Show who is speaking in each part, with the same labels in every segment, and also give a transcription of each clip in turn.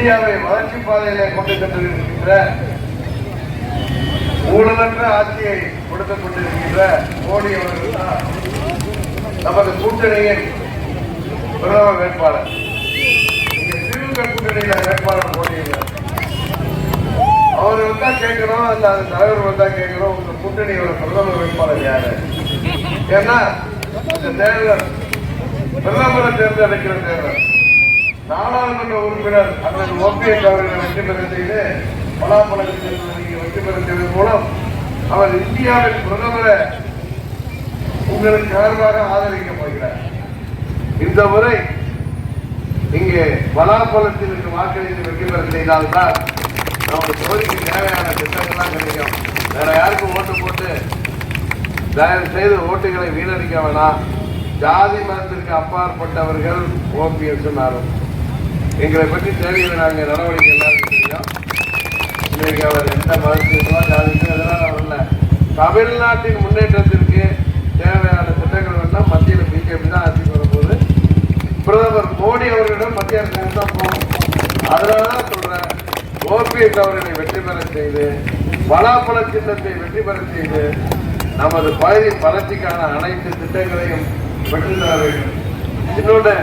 Speaker 1: இந்தியாவை வளர்ச்சி பாதையிலே கொண்டு சென்றிருக்கின்ற ஊழலற்ற ஆட்சியை கொடுத்துக் கொண்டிருக்கின்ற மோடி அவர்கள் தான் நமது கூட்டணியின் பிரதம வேட்பாளர். திமுக கூட்டணியில வேட்பாளர் மோடி இல்லை. அவர் வந்தா கேட்கிறோம் அந்த அது தலைவர் வந்தா கேட்கிறோம் உங்க கூட்டணியோட பிரதம வேட்பாளர் யாரு? ஏன்னா இந்த தேர்தல் பிரதமரை தேர்ந்தெடுக்கிற தேர்தல். நாடாளுமன்ற உறுப்பினர் அல்லது ஓபிஎஸ் அவர்களை வெற்றி பெற செய்து பலாப்பழத்தில் வெற்றி பெற செய்வதன் மூலம் அவர் இந்தியாவின் பிரதமரை உங்களுக்கு சார்பாக ஆதரிக்க போகிறார். இந்த முறை இங்கே பலாப்பழத்திற்கு வாக்களித்து வெற்றி பெற செய்தால்தான் நமக்கு தொகுதிக்கு தேவையான திட்டங்கள்லாம் கிடைக்கும். வேற யாருக்கும் ஓட்டு போட்டு தயவு செய்து ஓட்டுகளை வீணடிக்க வேணாம். ஜாதி மதத்திற்கு அப்பாற்பட்டவர்கள் ஓபிஎஸ் ஆரம்பிச்சு எங்களை பற்றி தேவையில்லை நாங்கள் நடவடிக்கை எல்லாருக்கும் தெரியும். இன்றைக்கு அவர் எந்த மதத்திற்கோ ஜாதிக்கோ இதெல்லாம் வரல. தமிழ்நாட்டின் முன்னேற்றத்திற்கு தேவையான திட்டங்கள் எல்லாம் மத்தியில் பிஜேபி தான் ஆட்சிக்கு வரும்போது பிரதமர் மோடி அவர்களிடம் மத்திய அரசு தான் போகும்? அதனால தான் சொல்கிறேன் ஓபிஎஸ் அவர்களை வெற்றி பெற செய்து பலாப்பழ திட்டத்தை வெற்றி பெற செய்து நமது பகுதி வளர்ச்சிக்கான அனைத்து திட்டங்களையும் பெற்று தர வேண்டும். இன்னொன்று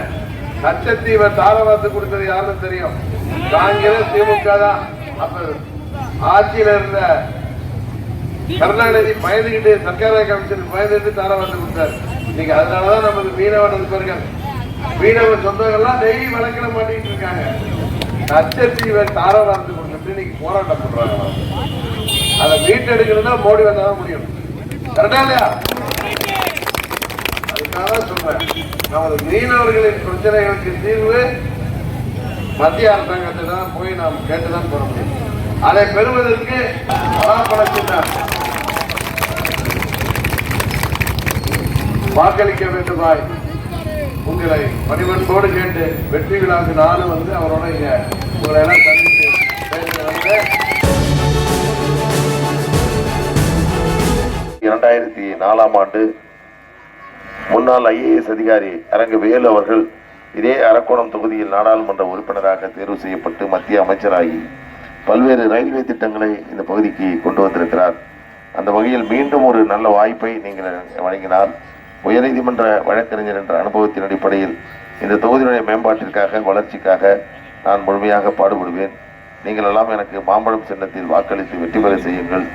Speaker 1: லட்சத்தீவை தாரவாத்து கொடுத்தது யாருன்னு தெரியும். காங்கிரஸ் திமுக தான். அப்ப ஆட்சியில இருந்த கருணாநிதி பயந்துகிட்டு சர்க்கார கமிஷன் பயந்துட்டு தாராவாத்து கொடுத்தாரு. இன்னைக்கு அதனாலதான் நமக்கு மீனவ நண்பர்கள் மீனவ சொந்தங்கள்லாம் டெய்லி வழக்கிட மாட்டிட்டு இருக்காங்க. லட்சத்தீவை தாரவாத்து கொடுத்துட்டு இன்னைக்கு போராட்டம் பண்றாங்க. அதை மீட்டெடுக்கணும்னா மோடி வந்தாதான் முடியும். கரெக்டா இல்லையா? அதுக்காக தான் சொல்றேன். நமது மீனவர்களின் பிரச்சனைகளுக்கு தீர்வு மத்திய அரசாங்கத்திடம் போய் நாம் கேட்டுதான் பெற முடியும். அதை பெறுவதற்கு பலாப்பழத்தினர் வாக்களிக்க வேண்டுமாய் உங்களை பணிவன்போடு கேட்டு வெற்றி விழாவுக்கு நானும் வந்து அவரோட இங்க உங்களை எல்லாம் சந்தித்து பேச
Speaker 2: இரண்டாயிரத்தி நாலாம் ஆண்டு முன்னாள் ஐஏஎஸ் அதிகாரி அரங்கவேல் அவர்கள் இதே அரக்கோணம் தொகுதியில் நாடாளுமன்ற உறுப்பினராக தேர்வு செய்யப்பட்டு மத்திய அமைச்சராகி பல்வேறு ரயில்வே திட்டங்களை இந்த பகுதிக்கு கொண்டு வந்திருக்கிறார். அந்த வகையில் மீண்டும் ஒரு நல்ல வாய்ப்பை நீங்கள் வழங்கினால் உயர்நீதிமன்ற வழக்கறிஞர் என்ற அனுபவத்தின் அடிப்படையில் இந்த தொகுதியினுடைய மேம்பாட்டிற்காக வளர்ச்சிக்காக நான் முழுமையாக பாடுபடுவேன். நீங்கள் எல்லாம் எனக்கு மாம்பழம் சின்னத்தில் வாக்களித்து வெற்றி பெற செய்யுங்கள்.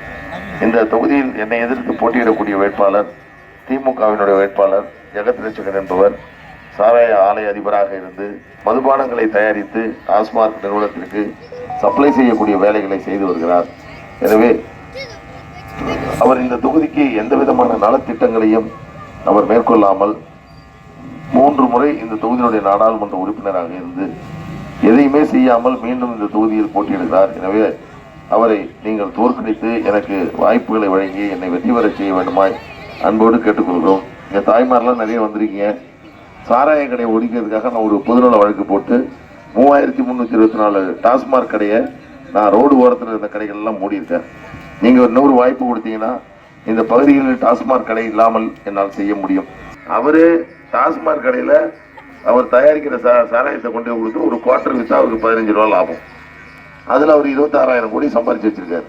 Speaker 2: இந்த தொகுதியில் என்னை எதிர்த்து போட்டியிடக்கூடிய வேட்பாளர் திமுகவினுடைய வேட்பாளர் ஜெகத் ரட்சகன் என்பவர் சாராய ஆலை அதிபராக இருந்து மதுபானங்களை தயாரித்து டாஸ்மாக் நிறுவனத்திற்கு சப்ளை செய்யக்கூடிய வேலைகளை செய்து வருகிறார். எனவே அவர் இந்த தொகுதிக்கு எந்த விதமான நலத்திட்டங்களையும் அவர் மேற்கொள்ளாமல் மூன்று முறை இந்த தொகுதியினுடைய நாடாளுமன்ற உறுப்பினராக இருந்து எதையுமே செய்யாமல் மீண்டும் இந்த தொகுதியில் போட்டியிடுகிறார். எனவே அவரை நீங்கள் தோற்கடித்து எனக்கு வாய்ப்புகளை வழங்கி என்னை வெற்றி பெறச் செய்ய வேண்டுமாய் அன்போடு கேட்டுக்கொள்கிறோம். என் தாய்மாரெலாம் நிறைய வந்திருக்கீங்க. சாராய கடையை ஒழிக்கிறதுக்காக நான் ஒரு பொதுநல வழக்கு போட்டு மூவாயிரத்தி முந்நூற்றி இருபத்தி நாலு டாஸ்மாக் கடையை நான் ரோடு ஓரத்தில் இருந்த கடைகள் எல்லாம் மூடியிருக்கேன் நீங்கள் இன்னொரு வாய்ப்பு கொடுத்தீங்கன்னா இந்த பகுதிகளில் டாஸ்மாக் கடை இல்லாமல் என்னால் செய்ய முடியும். அவர் டாஸ்மாக் கடையில் அவர் தயாரிக்கிற சா சாராயத்தை கொண்டு கொடுத்து ஒரு குவார்டர் வித்தா அவருக்கு பதினஞ்சு ரூபா லாபம். அதில் அவர் இருபத்தாறாயிரம் கோடி சம்பாரிச்சு வச்சுருக்காரு.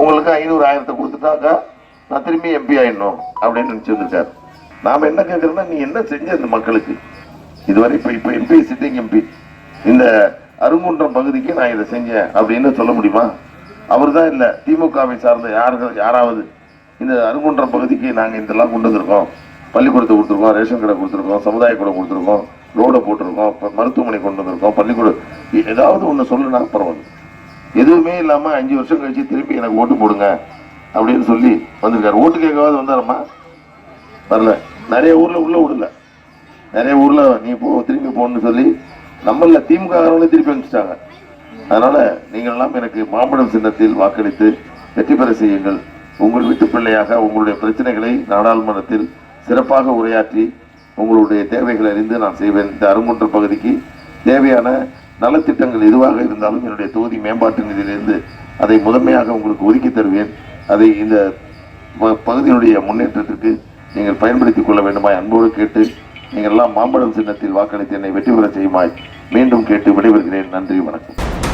Speaker 2: உங்களுக்கு ஐநூறு ஆயிரத்தை கொடுத்துட்டாக்கா நான் திரும்பி எம்பி ஆயிடணும் அப்படின்னு நினச்சிருந்துருக்காரு நாம் என்ன கேட்குறோம்னா நீ என்ன செஞ்ச இந்த மக்களுக்கு? இதுவரை இப்போ இப்போ எம்பி சிட்டிங் எம்பி இந்த அருங்குன்றம் பகுதிக்கு நான் இதை செஞ்சேன் அப்படின்னு சொல்ல முடியுமா? அவர் தான் இல்லை திமுகவை சார்ந்த யார்கள் யாராவது இந்த அருங்குன்றம் பகுதிக்கு நாங்கள் இதெல்லாம் கொண்டு வந்திருக்கோம். பள்ளிக்கூடத்தை கொடுத்துருக்கோம் ரேஷன் கடை கொடுத்துருக்கோம் சமுதாய கூட கொடுத்துருக்கோம் ரோடை போட்டிருக்கோம் மருத்துவமனை கொண்டு வந்திருக்கோம் பள்ளிக்கூடம் ஏதாவது ஒன்று சொல்லுனா பரவாயில்ல. எதுவுமே இல்லாமல் அஞ்சு வருஷம் கழிச்சு திருப்பி எனக்கு ஓட்டு போடுங்க. அப்படின்னு சொல்லி வந்திருக்காரு. ஓட்டு கேட்கவாது வந்தாரம்மா? வரல. நிறைய ஊரில் உள்ள விடல. நிறைய ஊரில் நீ போ திரும்பி போகணும்னு சொல்லி நம்மள திமுக காரங்களே திருப்பி அனுப்பிச்சிட்டாங்க. அதனால் நீங்களெல்லாம் எனக்கு மாம்பழம் சின்னத்தில் வாக்களித்து வெற்றி பெற செய்யுங்கள். உங்கள் வீட்டு பிள்ளையாக உங்களுடைய பிரச்சனைகளை நாடாளுமன்றத்தில் சிறப்பாக உரையாற்றி உங்களுடைய தேவைகளை அறிந்து நான் செய்வேன். இந்த அருங்குன்ற பகுதிக்கு தேவையான நலத்திட்டங்கள் எதுவாக இருந்தாலும் என்னுடைய தொகுதி மேம்பாட்டு நிதியிலிருந்து அதை முதன்மையாக உங்களுக்கு ஒதுக்கி தருவேன். அதை இந்த ப- பகுதியினுடைய முன்னேற்றத்திற்கு நீங்கள் பயன்படுத்திக் கொள்ள வேண்டுமாய் அன்போடு கேட்டு நீங்கள் எல்லாம் மாம்பழம் சின்னத்தில் வாக்களித்து என்னை வெற்றி பெற செய்யுமாய் மீண்டும் கேட்டு விடைபெறுகிறேன். நன்றி வணக்கம்.